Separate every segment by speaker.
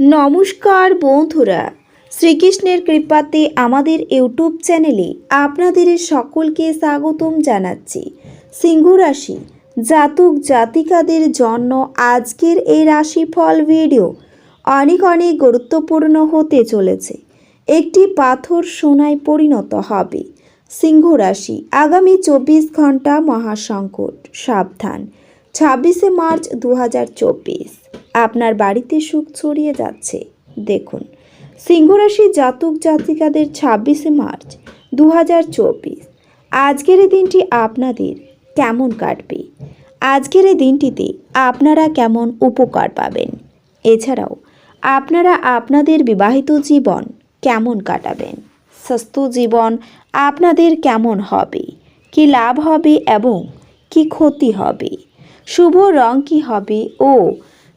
Speaker 1: নমস্কার বন্ধুরা। শ্রীকৃষ্ণের কৃপাতে আমাদের ইউটিউব চ্যানেলে আপনাদের সকলকে স্বাগতম জানাচ্ছি। সিংহ রাশি জাতক জাতিকাদের জন্য আজকের এই রাশিফল ভিডিও অনেক অনেক গুরুত্বপূর্ণ হতে চলেছে। একটি পাথর সোনায় পরিণত হবে। সিংহ রাশি আগামী চব্বিশ ঘণ্টা মহাসংকট, সাবধান। ছাব্বিশে মার্চ দু হাজার চব্বিশ। আপনার বাড়িতে সুখ ছড়িয়ে যাচ্ছে। দেখুন, সিংহরাশি জাতক জাতিকাদের ছাব্বিশে মার্চ দু হাজার চব্বিশ। আজকের এই দিনটি আপনাদের কেমন কাটবে? আজকের এই দিনটিতে আপনারা কেমন উপকার পাবেন? এছাড়াও, আপনারা আপনাদের বিবাহিত জীবন কেমন কাটাবেন? স্বাস্থ্য জীবন আপনাদের কেমন হবে? কি লাভ হবে এবং কি ক্ষতি হবে? শুভ রং কি হবে ও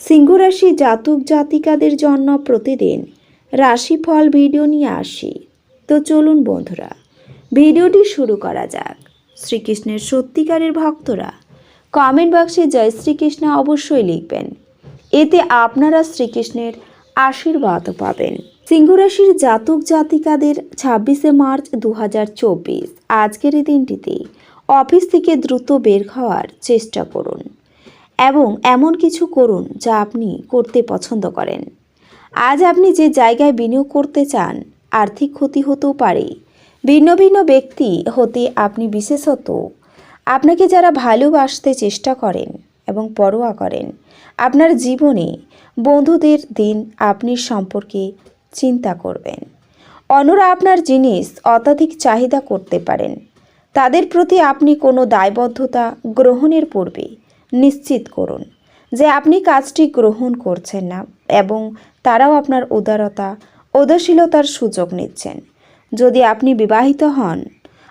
Speaker 1: সিংহরাশি জাতক জাতিকাদের জন্য প্রতিদিন রাশিফল ভিডিও নিয়ে আসি। তো চলুন বন্ধুরা, ভিডিওটি শুরু করা যাক। শ্রীকৃষ্ণের সত্যিকারের ভক্তরা কমেন্ট বক্সে জয় শ্রীকৃষ্ণ অবশ্যই লিখবেন। এতে আপনারা শ্রীকৃষ্ণের আশীর্বাদও পাবেন। সিংহরাশির জাতক জাতিকাদের ছাব্বিশে মার্চ দু হাজার চব্বিশ, আজকের এই দিনটিতে অফিস থেকে দ্রুত বের হওয়ার চেষ্টা করুন। এবং এমন কিছু করুন যা আপনি করতে পছন্দ করেন। আজ আপনি যে জায়গায় বিনিয়োগ করতে চান, আর্থিক ক্ষতি হতেও পারে। ভিন্ন ভিন্ন ব্যক্তি হতে আপনি বিশেষত। আপনাকে যারা ভালোবাসতে চেষ্টা করেন এবং পরোয়া করেন, আপনার জীবনে বন্ধুদের দিন আপনি সম্পর্কে চিন্তা করবেন। অন্যরা আপনার জিনিস অত্যাধিক চাহিদা করতে পারেন। তাদের প্রতি আপনি কোনো দায়বদ্ধতা গ্রহণের পূর্বে নিশ্চিত করুন যে আপনি কাজটি গ্রহণ করছেন না এবং তারাও আপনার উদারতা উদাসীলতার সুযোগ নিচ্ছেন। যদি আপনি বিবাহিত হন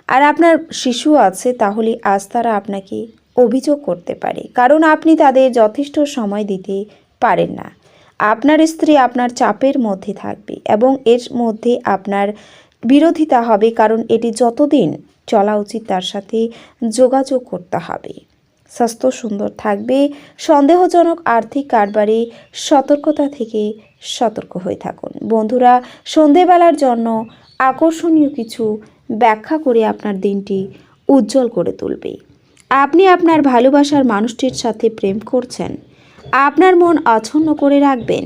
Speaker 1: আর আপনার শিশু আছে, তাহলে আজ তারা আপনাকে অভিযোগ করতে পারে, কারণ আপনি তাদের যথেষ্ট সময় দিতে পারেন না। আপনার স্ত্রী আপনার চাপের মধ্যে থাকবে এবং এর মধ্যে আপনার বিরোধিতা হবে, কারণ এটি যতদিন চলা উচিত তার সাথে যোগাযোগ করতে হবে। স্বাস্থ্য সুন্দর থাকবে। সন্দেহজনক আর্থিক কারবারে সতর্কতা থেকে সতর্ক হয়ে থাকুন। বন্ধুরা, সন্ধেবেলার জন্য আকর্ষণীয় কিছু ব্যাখ্যা করে আপনার দিনটি উজ্জ্বল করে তুলবে। আপনি আপনার ভালোবাসার মানুষটির সাথে প্রেম করছেন। আপনার মন অছন্ন করে রাখবেন।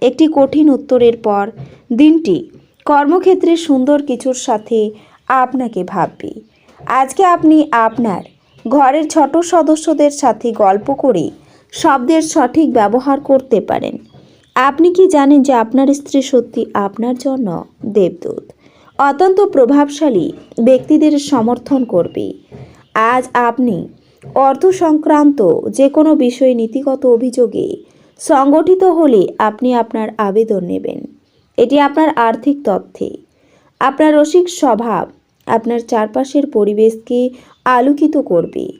Speaker 1: একটি কঠিন উত্তরের পর দিনটি কর্মক্ষেত্রে সুন্দর কিছুর সাথে আপনাকে ভাববে। আজকে আপনি আপনার ঘরের ছোট সদস্যদের সাথে গল্প করে শব্দের সঠিক ব্যবহার করতে পারেন। আপনি কি জানেন যে আপনার স্ত্রী সত্যি আপনার জন্য দেবদূত? অত্যন্ত প্রভাবশালী ব্যক্তিদের সমর্থন করবে। আজ আপনি অর্থ সংক্রান্ত যে কোনো বিষয় নীতিগত অভিযোগে সংগঠিত হলে আপনি আপনার আবেদন নেবেন। এটি আপনার আর্থিক তথ্যে। আপনার রসিক স্বভাব, আপনার চারপাশের পরিবেশকে আলোকিত করবে।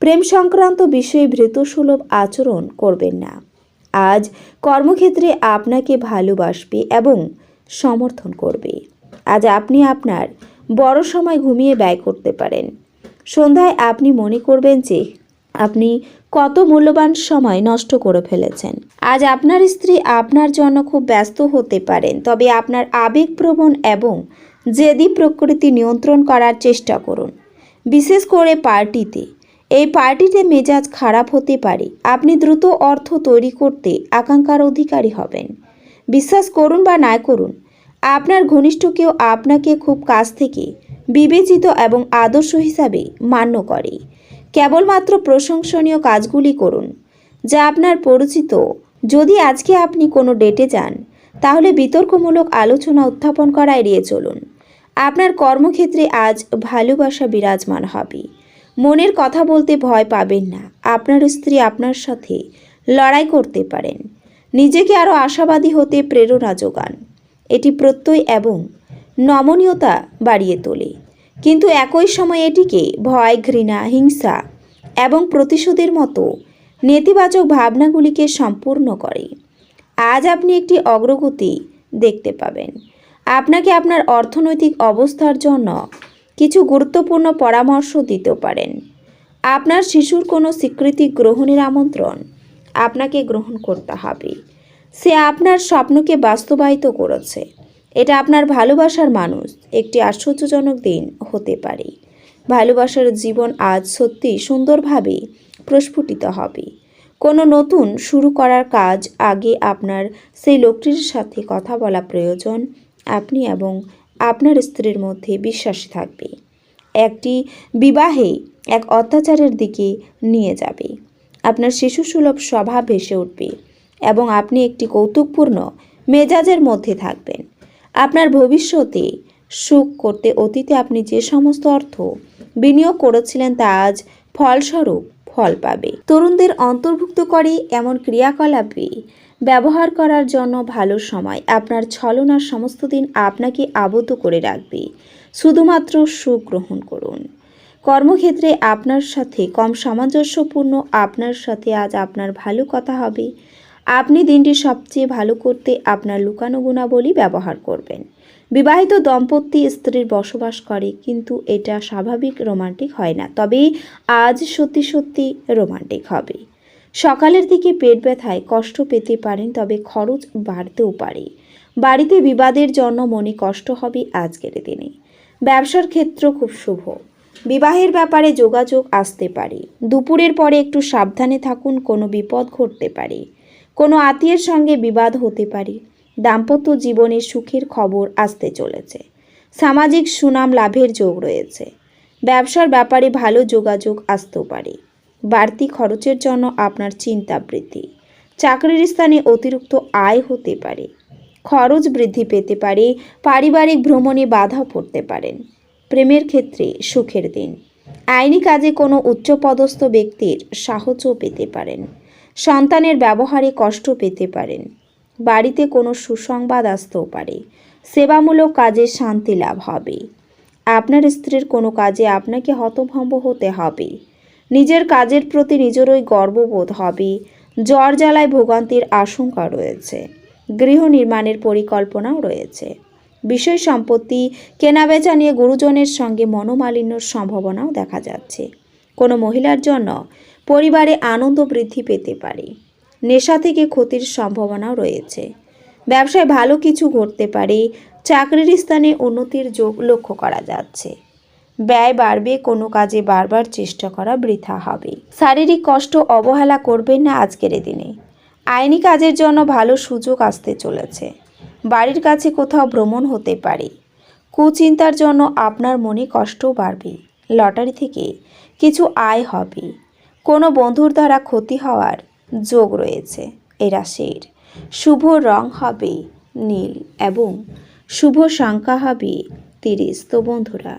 Speaker 1: প্রেম সংক্রান্ত বিষয়ে ভৃতসুলভ আচরণ করবেন না। আজ কর্মক্ষেত্রে আপনাকে ভালোবাসবে এবং সমর্থন করবে। আজ আপনি আপনার বড় সময় ঘুমিয়ে ব্যয় করতে পারেন। সন্ধ্যায় আপনি মনে করবেন যে আপনি কত মূল্যবান সময় নষ্ট করে ফেলেছেন। আজ আপনার স্ত্রী আপনার জন্য খুব ব্যস্ত হতে পারেন, তবে আপনার আবেগপ্রবণ এবং জেদি প্রকৃতি নিয়ন্ত্রণ করার চেষ্টা করুন। বিশেষ করে পার্টিতে। এই পার্টিতে মেজাজ খারাপ হতে পারে। আপনি দ্রুত অর্থ তৈরি করতে আকাঙ্ক্ষার অধিকারী হবেন। বিশ্বাস করুন বা না করুন, আপনার ঘনিষ্ঠ কেউ আপনাকে খুব কাছ থেকে বিবেচিত এবং আদর্শ হিসাবে মান্য করে। কেবলমাত্র প্রশংসনীয় কাজগুলি করুন, যা আপনার পরিচিত। যদি আজকে আপনি কোনো ডেটে যান, তাহলে বিতর্কমূলক আলোচনা উত্থাপন করা এড়িয়ে চলুন। আপনার কর্মক্ষেত্রে আজ ভালোবাসা বিরাজমান হবে। মনের কথা বলতে ভয় পাবেন না। আপনার স্ত্রী আপনার সাথে লড়াই করতে পারেন। নিজেকে আরও আশাবাদী হতে প্রেরণা যোগান। এটি প্রত্যয় এবং নমনীয়তা বাড়িয়ে তোলে। কিন্তু একই সময় এটিকে ভয়, ঘৃণা, হিংসা এবং প্রতিশোধের মতো নেতিবাচক ভাবনাগুলিকে সম্পূর্ণ করে। আজ আপনি একটি অগ্রগতি দেখতে পাবেন। আপনাকে আপনার অর্থনৈতিক অবস্থার জন্য কিছু গুরুত্বপূর্ণ পরামর্শ দিতে পারেন। আপনার শিশুর কোনো স্বীকৃতি গ্রহণের আমন্ত্রণ আপনাকে গ্রহণ করতে হবে। সে আপনার স্বপ্নকে বাস্তবায়িত করেছে। এটা আপনার ভালোবাসার মানুষ। একটি আশ্চর্যজনক দিন হতে পারে। ভালোবাসার জীবন আজ সত্যি সুন্দরভাবে প্রস্ফুটিত হবে। কোনো নতুন শুরু করার কাজ আগে আপনার সেই লোকটির সাথে কথা বলা প্রয়োজন। আপনি এবং আপনার স্ত্রীর মধ্যে বিশ্বাসী থাকবে। একটি বিবাহে এক অত্যাচারের দিকে নিয়ে যাবে। আপনার শিশুসুলভ স্বভাব ভেসে উঠবে এবং আপনি একটি কৌতুকপূর্ণ মেজাজের মধ্যে থাকবেন। আপনার ভবিষ্যতে সুখ করতে অতীতে আপনি যে সমস্ত অর্থ বিনিয়োগ করেছিলেন তা আজ ফলস্বরূপ ফল পাবে। তরুণদের অন্তর্ভুক্ত করে এমন ক্রিয়াকলাপে ব্যবহার করার জন্য ভালো সময়। আপনার ছলনার সমস্ত দিন আপনাকে আবদ্ধ করে রাখবে। শুধুমাত্র সুখ গ্রহণ করুন। কর্মক্ষেত্রে আপনার সাথে, কম সামঞ্জস্যপূর্ণ আপনার সাথে আজ আপনার ভালো কথা হবে। আপনি দিনটি সবচেয়ে ভালো করতে আপনার লুকানো গুণাবলী ব্যবহার করবেন। বিবাহিত দম্পতি স্ত্রীর বসবাস করে, কিন্তু এটা স্বাভাবিক রোমান্টিক হয় না। তবে আজ সত্যি সত্যি রোমান্টিক হবে। সকালের দিকে পেট ব্যথায় কষ্ট পেতে পারেন, তবে খরচ বাড়তেও পারে। বাড়িতে বিবাদের জন্য মনে কষ্ট হবে আজকের দিনে। ব্যবসার ক্ষেত্র খুব শুভ। বিবাহের ব্যাপারে যোগাযোগ আসতে পারে। দুপুরের পরে একটু সাবধানে থাকুন, কোনো বিপদ ঘটতে পারে। কোনো আত্মীয়ের সঙ্গে বিবাদ হতে পারে। দাম্পত্য জীবনে সুখের খবর আসতে চলেছে। সামাজিক সুনাম লাভের যোগ রয়েছে। ব্যবসার ব্যাপারে ভালো যোগাযোগ আসতেও পারে। বাড়তি খরচের জন্য আপনার চিন্তা বৃদ্ধি চাকরির স্থানে অতিরিক্ত আয় হতে পারে। খরচ বৃদ্ধি পেতে পারে, পারিবারিক ভ্রমণে বাধা পড়তে পারেন। প্রেমের ক্ষেত্রে সুখের দিন। আইনি কাজে কোনো উচ্চপদস্থ ব্যক্তির সাহায্য পেতে পারেন। সন্তানের ব্যবহারে কষ্ট পেতে পারেন। বাড়িতে কোনো সুসংবাদ আসতেও পারে। সেবামূলক কাজে শান্তি লাভ হবে। আপনার স্ত্রীর কোনো কাজে আপনাকে হতভম্ব হতে হবে। নিজের কাজের প্রতি নিজেরই গর্ববোধ হবে। জ্বর জ্বালায় ভোগান্তির আশঙ্কা রয়েছে। গৃহ নির্মাণের পরিকল্পনাও রয়েছে। বিষয় সম্পত্তি কেনাবেচা নিয়ে গুরুজনের সঙ্গে মনোমালিন্যর সম্ভাবনাও দেখা যাচ্ছে। কোনো মহিলার জন্য পরিবারে আনন্দ বৃদ্ধি পেতে পারে। নেশা থেকে ক্ষতির সম্ভাবনাও রয়েছে। ব্যবসায় ভালো কিছু ঘটতে পারে। চাকরির স্থানে উন্নতির যোগ লক্ষ্য করা যাচ্ছে। ব্যয় বাড়বে, কোনো কাজে বারবার চেষ্টা করা বৃথা হবে। শারীরিক কষ্ট অবহেলা করবেন না আজকের দিনে। আইনি কাজের জন্য ভালো সুযোগ আসতে চলেছে। বাড়ির কাছে কোথাও ভ্রমণ হতে পারে। কুচিন্তার জন্য আপনার মনে কষ্টও বাড়বে। লটারি থেকে কিছু আয় হবে। কোনো বন্ধুর দ্বারা ক্ষতি হওয়ার যোগ রয়েছে। এই রাশির শুভ রং হবে নীল এবং শুভ সংখ্যা হবে তিরিশ। তো বন্ধুরা